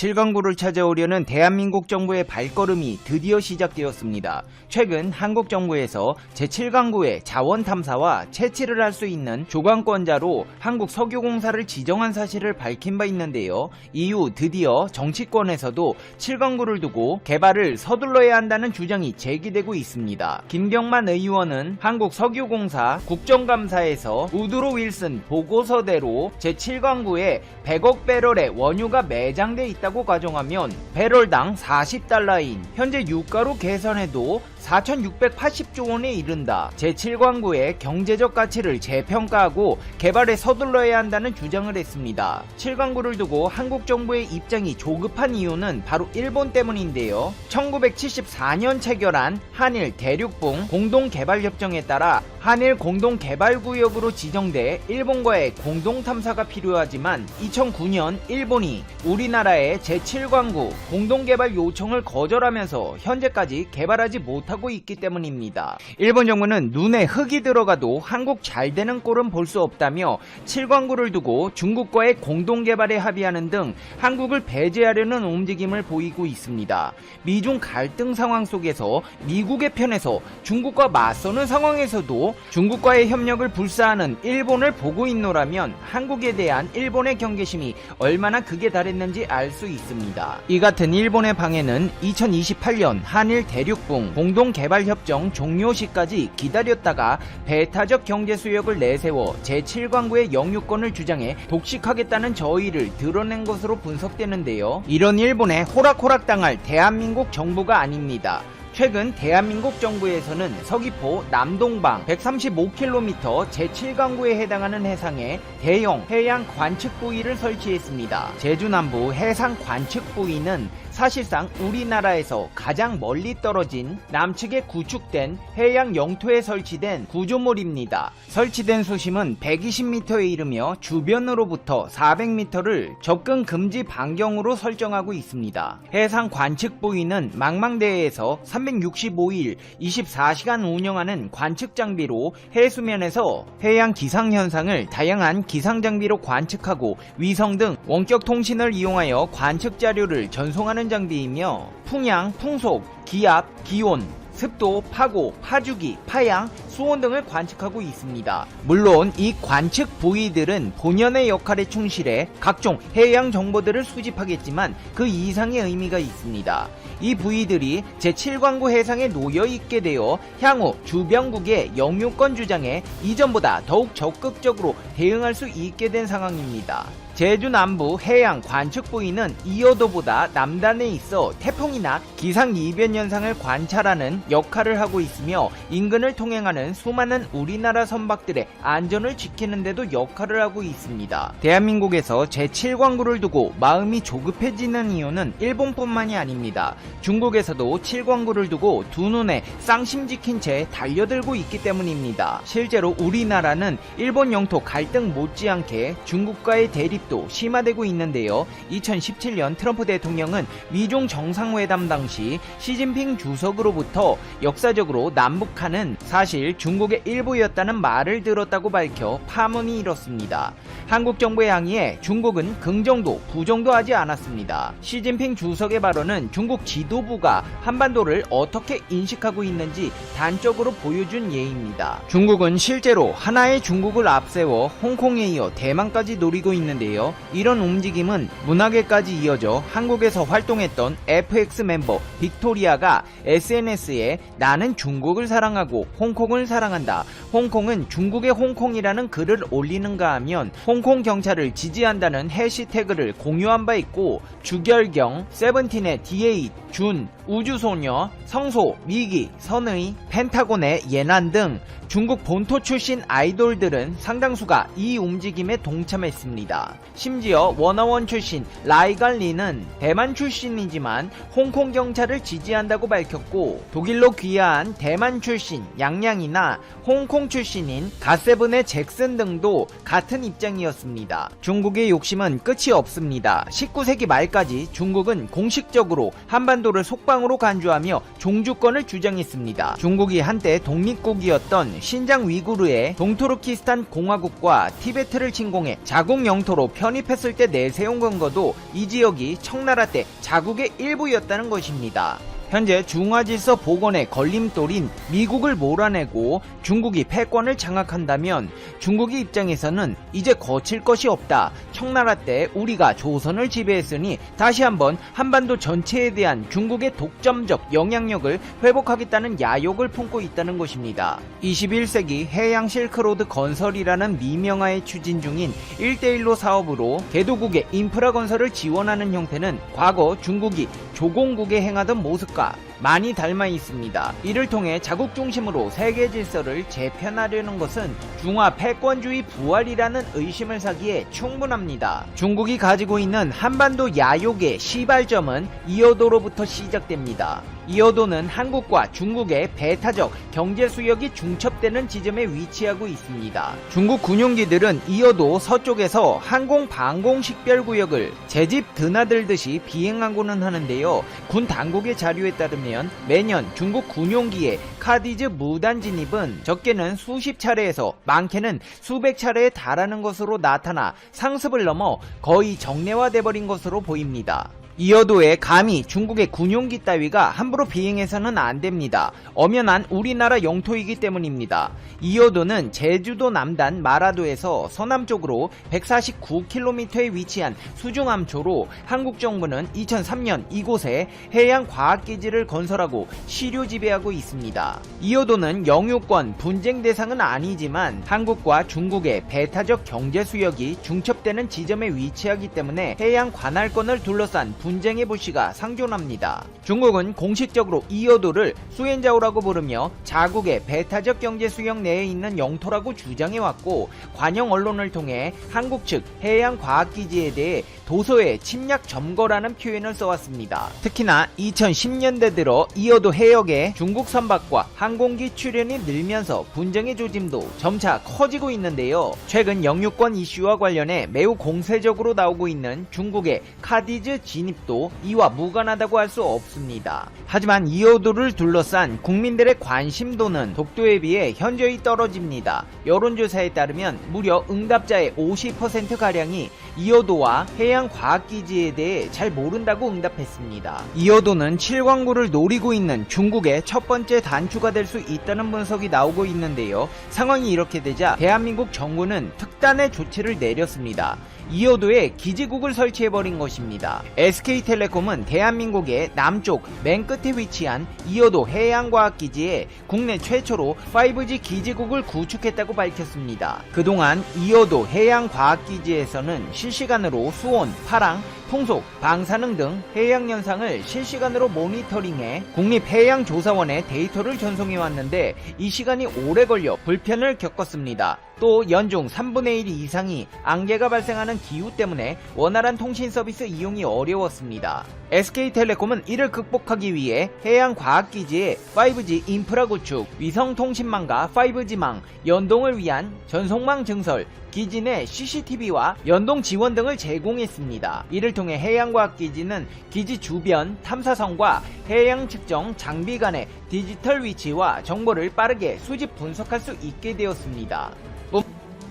칠강구를 찾아오려는 대한민국 정부의 발걸음이 드디어 시작되었습니다. 최근 한국 정부에서 제7강구의 자원 탐사와 채취를 할 수 있는 조강권자로 한국 석유공사를 지정한 사실을 밝힌 바 있는데요. 이후 드디어 정치권에서도 7강구를 두고 개발을 서둘러야 한다는 주장이 제기되고 있습니다. 김경만 의원은 한국 석유공사 국정감사에서 우드로 윌슨 보고서대로 제7강구에 100억 배럴의 원유가 매장돼 있다고 가정하면 배럴당 40달러인 현재 유가로 계산해도 4,680조 원에 이른다. 제7광구의 경제적 가치를 재평가하고 개발에 서둘러야 한다는 주장을 했습니다. 7광구를 두고 한국 정부의 입장이 조급한 이유는 바로 일본 때문인데요. 1974년 체결한 한일 대륙붕 공동개발협정에 따라 한일 공동개발구역으로 지정돼 일본과의 공동탐사가 필요하지만 2009년 일본이 우리나라의 제7광구 공동개발 요청을 거절하면서 현재까지 개발하지 못 하고 있기 때문입니다. 일본 정부는 눈에 흙이 들어가도 한국 잘 되는 꼴은 볼 수 없다며 7광구를 두고 중국과의 공동 개발에 합의하는 등 한국을 배제하려는 움직임을 보이고 있습니다. 미중 갈등 상황 속에서 미국의 편에서 중국과 맞서는 상황에서도 중국과의 협력을 불사하는 일본을 보고 있노라면 한국에 대한 일본의 경계심이 얼마나 극에 달했는지 알 수 있습니다. 이 같은 일본의 방해는 2028년 한일 대륙붕 공동 개발협정 종료 시까지 기다렸다가 배타적 경제 수역을 내세워 제7광구의 영유권을 주장해 독식하겠다는 저의를 드러낸 것으로 분석되는데요. 이런 일본에 호락호락 당할 대한민국 정부가 아닙니다. 최근 대한민국 정부에서는 서귀포 남동방 135km 제7강구에 해당하는 해상에 대형 해양 관측 부위를 설치했습니다. 제주 남부 해상 관측 부위는 사실상 우리나라에서 가장 멀리 떨어진 남측에 구축된 해양 영토에 설치된 구조물입니다. 설치된 수심은 120m에 이르며 주변으로부터 400m를 접근 금지 반경으로 설정하고 있습니다. 해상 관측 부위는 망망대해에서 365일 24시간 운영하는 관측 장비로 해수면에서 해양 기상 현상을 다양한 기상 장비로 관측하고 위성 등 원격 통신을 이용하여 관측 자료를 전송하는 장비이며 풍향, 풍속, 기압, 기온, 습도, 파고, 파주기, 파양, 수온 등을 관측하고 있습니다. 물론 이 관측 부위들은 본연의 역할에 충실해 각종 해양 정보들을 수집하겠지만 그 이상의 의미가 있습니다. 이 부위들이 제7광구 해상에 놓여 있게 되어 향후 주변국의 영유권 주장에 이전보다 더욱 적극적으로 대응할 수 있게 된 상황입니다. 제주 남부 해양 관측 부위는 이어도보다 남단에 있어 태풍이나 기상 이변 현상을 관찰하는 역할을 하고 있으며 인근을 통행하는 수많은 우리나라 선박들의 안전을 지키는 데도 역할을 하고 있습니다. 대한민국에서 제7광구를 두고 마음이 조급해지는 이유는 일본뿐만이 아닙니다. 중국에서도 7광구를 두고 두 눈에 쌍심 지킨 채 달려들고 있기 때문입니다. 실제로 우리나라는 일본 영토 갈등 못지않게 중국과의 대립 도 심화되고 있는데요. 2017년 트럼프 대통령은 미중 정상회담 당시 시진핑 주석으로부터 역사적으로 남북한은 사실 중국의 일부였다는 말을 들었다고 밝혀 파문이 일었습니다. 한국 정부의 항의에 중국은 긍정도 부정도 하지 않았습니다. 시진핑 주석의 발언은 중국 지도부가 한반도를 어떻게 인식하고 있는지 단적으로 보여준 예입니다. 중국은 실제로 하나의 중국을 앞세워 홍콩에 이어 대만까지 노리고 있는데요. 이런 움직임은 문학에까지 이어져 한국에서 활동했던 FX 멤버 빅토리아가 SNS에 나는 중국을 사랑하고 홍콩을 사랑한다. 홍콩은 중국의 홍콩이라는 글을 올리는가 하면 홍콩 경찰을 지지한다는 해시태그를 공유한 바 있고 주결경, 세븐틴의 D8, 준, 우주소녀, 성소, 미기, 선의, 펜타곤의 예난 등 중국 본토 출신 아이돌들은 상당수가 이 움직임에 동참했습니다. 심지어 워너원 출신 라이갈리는 대만 출신이지만 홍콩 경찰을 지지한다고 밝혔고 독일로 귀화한 대만 출신 양양이나 홍콩 출신인 가세븐의 잭슨 등도 같은 입장이었습니다. 중국의 욕심은 끝이 없습니다. 19세기 말까지 중국은 공식적으로 한반도 한반도를 속방으로 간주하며 종주권을 주장했습니다. 중국이 한때 독립국이었던 신장 위구르의 동투르키스탄 공화국과 티베트를 침공해 자국 영토로 편입했을 때 내세운 근거도 이 지역이 청나라 때 자국의 일부였다는 것입니다. 현재 중화질서 복원의 걸림돌인 미국을 몰아내고 중국이 패권을 장악한다면 중국의 입장에서는 이제 거칠 것이 없다. 청나라 때 우리가 조선을 지배했으니 다시 한번 한반도 전체에 대한 중국의 독점적 영향력을 회복하겠다는 야욕을 품고 있다는 것입니다. 21세기 해양 실크로드 건설이라는 미명하에 추진 중인 1대1로 사업으로 개도국의 인프라 건설을 지원하는 형태는 과거 중국이 조공국에 행하던 모습과 많이 닮아 있습니다. 이를 통해 자국 중심으로 세계 질서를 재편하려는 것은 중화 패권주의 부활이라는 의심을 사기에 충분합니다. 중국이 가지고 있는 한반도 야욕의 시발점은 이어도로부터 시작됩니다. 이어도는 한국과 중국의 배타적 경제 수역이 중첩되는 지점에 위치하고 있습니다. 중국 군용기들은 이어도 서쪽에서 항공 방공 식별 구역을 제집 드나들듯이 비행하고는 하는데요. 군 당국의 자료에 따르면 매년 중국 군용기의 카디즈 무단 진입은 적게는 수십 차례에서 많게는 수백 차례에 달하는 것으로 나타나 상습을 넘어 거의 정례화돼 버린 것으로 보입니다. 이어도에 감히 중국의 군용기 따위가 함부로 비행해서는 안 됩니다. 엄연한 우리나라 영토이기 때문입니다. 이어도는 제주도 남단 마라도에서 서남쪽으로 149km에 위치한 수중함초로 한국 정부는 2003년 이곳에 해양 과학기지를 건설하고 시료 지배하고 있습니다. 이어도는 영유권 분쟁 대상은 아니지만 한국과 중국의 배타적 경제 수역이 중첩되는 지점에 위치하기 때문에 해양 관할권을 둘러싼 분쟁의 불씨가 상존합니다. 중국은 공식적으로 이어도를 수엔자오라고 부르며 자국의 배타적 경제 수역 내에 있는 영토라고 주장해왔고 관영 언론을 통해 한국 측 해양 과학기지에 대해 도서의 침략 점거라는 표현을 써왔습니다. 특히나 2010년대 들어 이어도 해역에 중국 선박과 항공기 출현이 늘면서 분쟁의 조짐도 점차 커지고 있는데요. 최근 영유권 이슈와 관련해 매우 공세적으로 나오고 있는 중국의 카디즈 진입도 이와 무관하다고 할 수 없습니다. 하지만 이어도를 둘러싼 국민들의 관심도는 독도에 비해 현저히 떨어집니다. 여론조사에 따르면 무려 응답자의 50%가량이 이어도와 해양 과학기지에 대해 잘 모른다고 응답했습니다. 이어도는 칠광구를 노리고 있는 중국의 첫 번째 단추가 될 수 있다는 분석이 나오고 있는데요. 상황이 이렇게 되자 대한민국 정부는 특단의 조치를 내렸습니다. 이어도에 기지국을 설치해버린 것입니다. SK텔레콤은 대한민국의 남쪽 맨 끝에 위치한 이어도 해양과학기지에 국내 최초로 5G 기지국을 구축했다고 밝혔습니다. 그동안 이어도 해양과학기지에서는 실시간으로 수온, 파랑, 풍속, 방사능 등 해양 현상을 실시간으로 모니터링해 국립해양조사원에 데이터를 전송해 왔는데 이 시간이 오래 걸려 불편을 겪었습니다. 또 연중 3분의 1 이상이 안개가 발생하는 기후 때문에 원활한 통신 서비스 이용이 어려웠습니다. SK텔레콤은 이를 극복하기 위해 해양과학기지에 5G 인프라 구축, 위성통신망과 5G망, 연동을 위한 전송망 증설, 기지 내 CCTV와 연동 지원 등을 제공했습니다. 이를 통해 해양과학기지는 기지 주변 탐사선과 해양 측정 장비 간의 디지털 위치와 정보를 빠르게 수집 분석할 수 있게 되었습니다.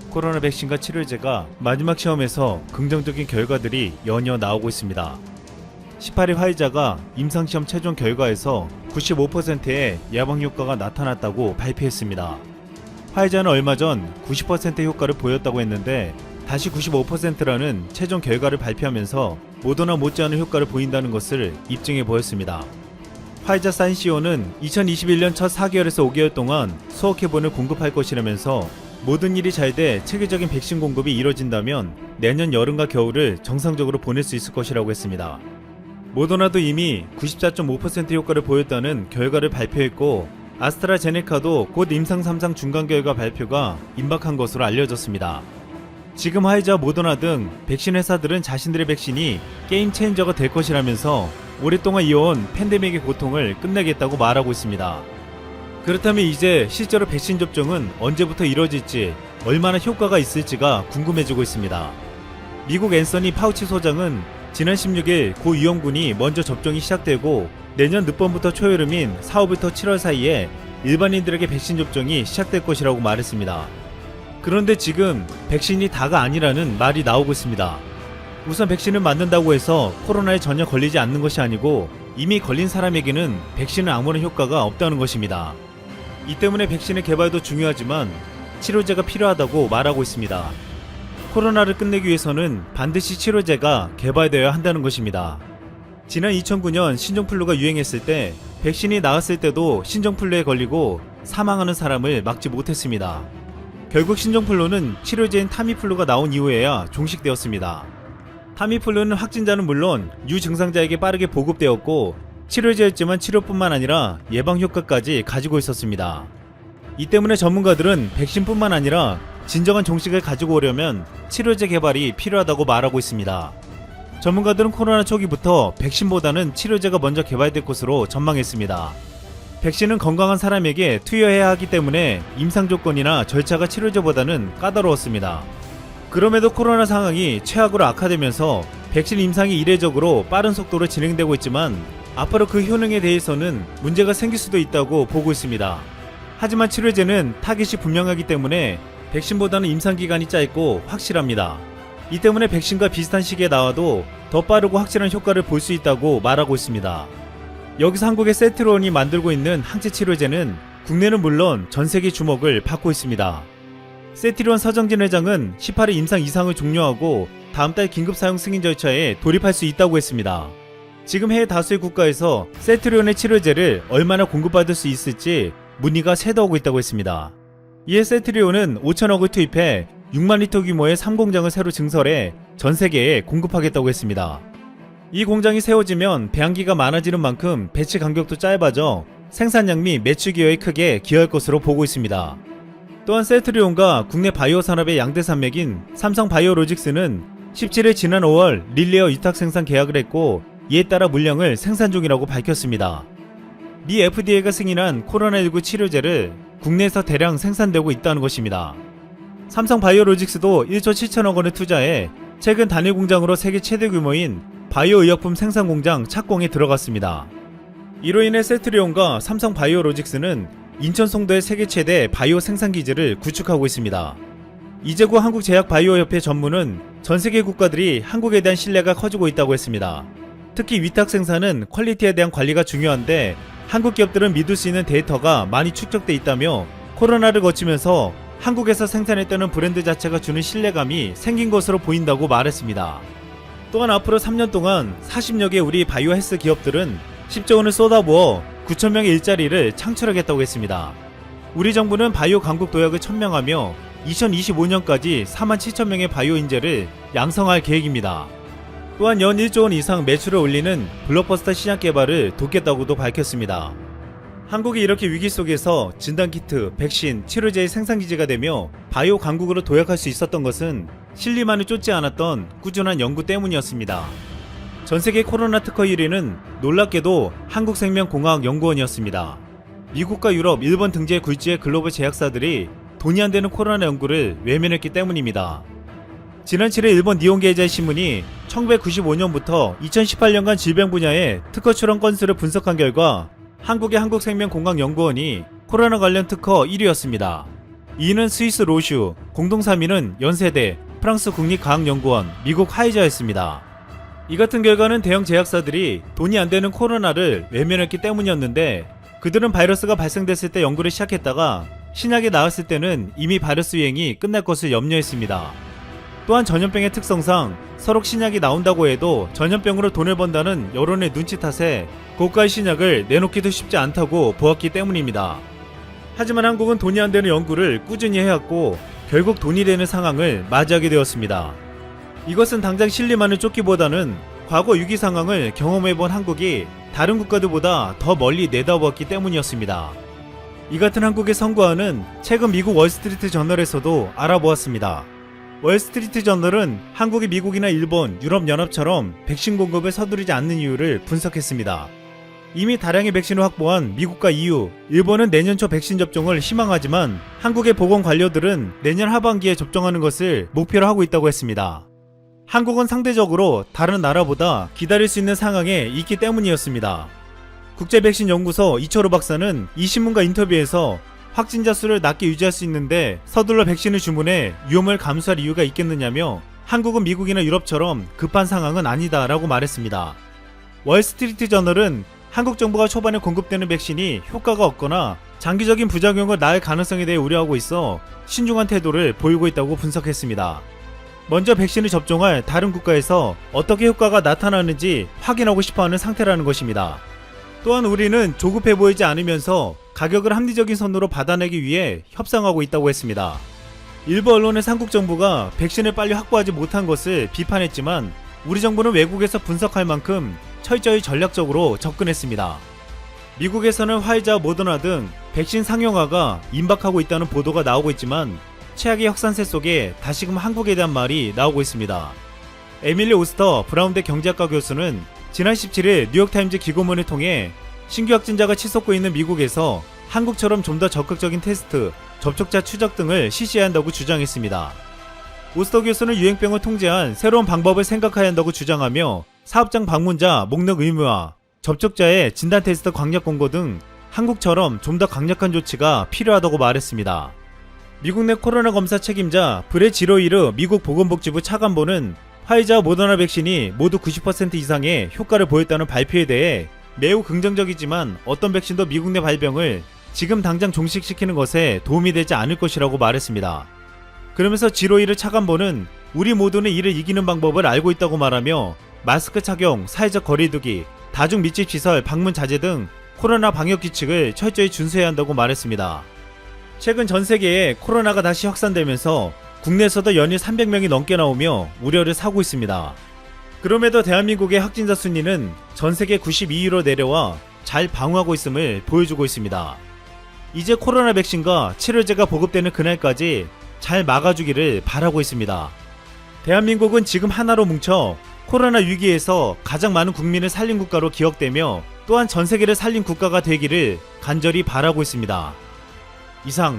코로나 백신과 치료제가 마지막 시험에서 긍정적인 결과들이 연이어 나오고 있습니다. 18일 화이자가 임상시험 최종 결과에서 95%의 예방 효과가 나타났다고 발표했습니다. 화이자는 얼마 전 90%의 효과를 보였다고 했는데 다시 95%라는 최종 결과를 발표하면서 모더나 못지않은 효과를 보인다는 것을 입증해 보였습니다. 화이자 사인시오는 2021년 첫 4개월에서 5개월 동안 수억 회분을 공급할 것이라면서 모든 일이 잘 돼 체계적인 백신 공급이 이뤄진다면 내년 여름과 겨울을 정상적으로 보낼 수 있을 것이라고 했습니다. 모더나도 이미 94.5% 효과를 보였다는 결과를 발표했고 아스트라제네카도 곧 임상 3상 중간 결과 발표가 임박한 것으로 알려졌습니다. 지금 화이자, 모더나 등 백신 회사들은 자신들의 백신이 게임 체인저가 될 것이라면서 오랫동안 이어온 팬데믹의 고통을 끝내겠다고 말하고 있습니다. 그렇다면 이제 실제로 백신 접종은 언제부터 이뤄질지 얼마나 효과가 있을지가 궁금해지고 있습니다. 미국 앤서니 파우치 소장은 지난 16일 고 유영군이 먼저 접종이 시작되고 내년 늦봄부터 초여름인 4월부터 7월 사이에 일반인들에게 백신 접종이 시작될 것이라고 말했습니다. 그런데 지금 백신이 다가 아니라는 말이 나오고 있습니다. 우선 백신을 맞는다고 해서 코로나에 전혀 걸리지 않는 것이 아니고 이미 걸린 사람에게는 백신은 아무런 효과가 없다는 것입니다. 이 때문에 백신의 개발도 중요하지만 치료제가 필요하다고 말하고 있습니다. 코로나를 끝내기 위해서는 반드시 치료제가 개발되어야 한다는 것입니다. 지난 2009년 신종플루가 유행했을 때 백신이 나왔을 때도 신종플루에 걸리고 사망하는 사람을 막지 못했습니다. 결국 신종플루는 치료제인 타미플루가 나온 이후에야 종식되었습니다. 타미플루는 확진자는 물론 유증상자에게 빠르게 보급되었고 치료제였지만 치료뿐만 아니라 예방 효과까지 가지고 있었습니다. 이 때문에 전문가들은 백신뿐만 아니라 진정한 종식을 가지고 오려면 치료제 개발이 필요하다고 말하고 있습니다. 전문가들은 코로나 초기부터 백신보다는 치료제가 먼저 개발될 것으로 전망했습니다. 백신은 건강한 사람에게 투여해야 하기 때문에 임상 조건이나 절차가 치료제보다는 까다로웠습니다. 그럼에도 코로나 상황이 최악으로 악화되면서 백신 임상이 이례적으로 빠른 속도로 진행되고 있지만 앞으로 그 효능에 대해서는 문제가 생길 수도 있다고 보고 있습니다. 하지만 치료제는 타깃이 분명하기 때문에 백신보다는 임상 기간이 짧고 확실합니다. 이 때문에 백신과 비슷한 시기에 나와도 더 빠르고 확실한 효과를 볼 수 있다고 말하고 있습니다. 여기서 한국의 세트론이 만들고 있는 항체 치료제는 국내는 물론 전 세계 주목을 받고 있습니다. 세트론 서정진 회장은 18일 임상 이상을 종료하고 다음 달 긴급 사용 승인 절차에 돌입할 수 있다고 했습니다. 지금 해외 다수의 국가에서 세트론의 치료제를 얼마나 공급받을 수 있을지 문의가 쇄도하고 있다고 했습니다. 이에 세트리온은 5천억을 투입해 6만 리터 규모의 3공장을 새로 증설해 전 세계에 공급하겠다고 했습니다. 이 공장이 세워지면 배양기가 많아지는 만큼 배치 간격도 짧아져 생산량 및 매출 기여에 크게 기여할 것으로 보고 있습니다. 또한 셀트리온과 국내 바이오 산업의 양대 산맥인 삼성 바이오로직스는 17일 지난 5월 릴레어 위탁 생산 계약을 했고 이에 따라 물량을 생산 중이라고 밝혔습니다. 미 FDA가 승인한 코로나19 치료제를 국내에서 대량 생산되고 있다는 것입니다. 삼성 바이오로직스도 1조 7천억 원을 투자해 최근 단일 공장으로 세계 최대 규모인 바이오 의약품 생산 공장 착공에 들어갔습니다. 이로 인해 셀트리온과 삼성 바이오로직스는 인천 송도의 세계 최대 바이오 생산 기지를 구축하고 있습니다. 이재구 한국제약바이오협회 전무는 전 세계 국가들이 한국에 대한 신뢰가 커지고 있다고 했습니다. 특히 위탁 생산은 퀄리티에 대한 관리가 중요한데 한국 기업들은 믿을 수 있는 데이터가 많이 축적돼 있다며 코로나를 거치면서 한국에서 생산했다는 브랜드 자체가 주는 신뢰감이 생긴 것으로 보인다고 말했습니다. 또한 앞으로 3년 동안 40여 개 우리 바이오 헬스 기업들은 10조 원을 쏟아부어 9천 명의 일자리를 창출하겠다고 했습니다. 우리 정부는 바이오 강국 도약을 천명하며 2025년까지 4만 7천 명의 바이오 인재를 양성할 계획입니다. 또한 연 1조 원 이상 매출을 올리는 블록버스터 신약 개발을 돕겠다고도 밝혔습니다. 한국이 이렇게 위기 속에서 진단키트, 백신, 치료제의 생산기지가 되며 바이오 강국으로 도약할 수 있었던 것은 실리만을 쫓지 않았던 꾸준한 연구 때문이었습니다. 전 세계 코로나 특허 1위는 놀랍게도 한국생명공학연구원이었습니다. 미국과 유럽, 일본 등지의 굴지의 글로벌 제약사들이 돈이 안 되는 코로나 연구를 외면했기 때문입니다. 지난 7일 일본 니온게이자의 신문이 1995년부터 2018년간 질병 분야의 특허 출원 건수를 분석한 결과 한국의 한국생명공학연구원이 코로나 관련 특허 1위였습니다. 2위는 스위스 로슈, 공동 3위는 연세대, 프랑스 국립과학연구원, 미국 화이자였습니다. 이 같은 결과는 대형 제약사들이 돈이 안 되는 코로나를 외면했기 때문이었는데 그들은 바이러스가 발생됐을 때 연구를 시작했다가 신약이 나왔을 때는 이미 바이러스 유행이 끝날 것을 염려했습니다. 또한 전염병의 특성상 서로 신약이 나온다고 해도 전염병으로 돈을 번다는 여론의 눈치 탓에 고가의 신약을 내놓기도 쉽지 않다고 보았기 때문입니다. 하지만 한국은 돈이 안 되는 연구를 꾸준히 해왔고 결국 돈이 되는 상황을 맞이하게 되었습니다. 이것은 당장 실리만을 쫓기보다는 과거 위기 상황을 경험해본 한국이 다른 국가들보다 더 멀리 내다보았기 때문이었습니다. 이 같은 한국의 성과는 최근 미국 월스트리트 저널에서도 알아보았습니다. 월스트리트 저널은 한국이 미국이나 일본, 유럽연합처럼 백신 공급을 서두르지 않는 이유를 분석했습니다. 이미 다량의 백신을 확보한 미국과 EU, 일본은 내년 초 백신 접종을 희망하지만 한국의 보건 관료들은 내년 하반기에 접종하는 것을 목표로 하고 있다고 했습니다. 한국은 상대적으로 다른 나라보다 기다릴 수 있는 상황에 있기 때문이었습니다. 국제백신연구소 이철호 박사는 이 신문과 인터뷰에서 확진자 수를 낮게 유지할 수 있는데 서둘러 백신을 주문해 위험을 감수할 이유가 있겠느냐며 한국은 미국이나 유럽처럼 급한 상황은 아니다라고 말했습니다. 월스트리트 저널은 한국 정부가 초반에 공급되는 백신이 효과가 없거나 장기적인 부작용을 낳을 가능성에 대해 우려하고 있어 신중한 태도를 보이고 있다고 분석했습니다. 먼저 백신을 접종할 다른 국가에서 어떻게 효과가 나타나는지 확인하고 싶어 하는 상태라는 것입니다. 또한 우리는 조급해 보이지 않으면서 가격을 합리적인 선으로 받아내기 위해 협상하고 있다고 했습니다. 일부 언론의 한국 정부가 백신을 빨리 확보하지 못한 것을 비판했지만 우리 정부는 외국에서 분석할 만큼 철저히 전략적으로 접근했습니다. 미국에서는 화이자, 모더나 등 백신 상용화가 임박하고 있다는 보도가 나오고 있지만 최악의 확산세 속에 다시금 한국에 대한 말이 나오고 있습니다. 에밀리 오스터 브라운대 경제학과 교수는 지난 17일 뉴욕타임즈 기고문을 통해 신규 확진자가 치솟고 있는 미국에서 한국처럼 좀 더 적극적인 테스트, 접촉자 추적 등을 실시해야 한다고 주장했습니다. 오스터 교수는 유행병을 통제한 새로운 방법을 생각해야 한다고 주장하며 사업장 방문자 목록 의무화, 접촉자의 진단 테스트 강력 공고 등 한국처럼 좀 더 강력한 조치가 필요하다고 말했습니다. 미국 내 코로나 검사 책임자 브레 지로이르 미국 보건복지부 차관보는 화이자 모더나 백신이 모두 90% 이상의 효과를 보였다는 발표에 대해 매우 긍정적이지만 어떤 백신도 미국 내 발병을 지금 당장 종식시키는 것에 도움이 되지 않을 것이라고 말했습니다. 그러면서 지로이르 차관보는 우리 모두는 이를 이기는 방법을 알고 있다고 말하며 마스크 착용, 사회적 거리두기, 다중 밀집 시설 방문 자제 등 코로나 방역 규칙을 철저히 준수해야 한다고 말했습니다. 최근 전 세계에 코로나가 다시 확산되면서 국내에서도 연일 300명이 넘게 나오며 우려를 사고 있습니다. 그럼에도 대한민국의 확진자 순위는 전 세계 92위로 내려와 잘 방어하고 있음을 보여주고 있습니다. 이제 코로나 백신과 치료제가 보급되는 그날까지 잘 막아주기를 바라고 있습니다. 대한민국은 지금 하나로 뭉쳐 코로나 위기에서 가장 많은 국민을 살린 국가로 기억되며 또한 전 세계를 살린 국가가 되기를 간절히 바라고 있습니다. 이상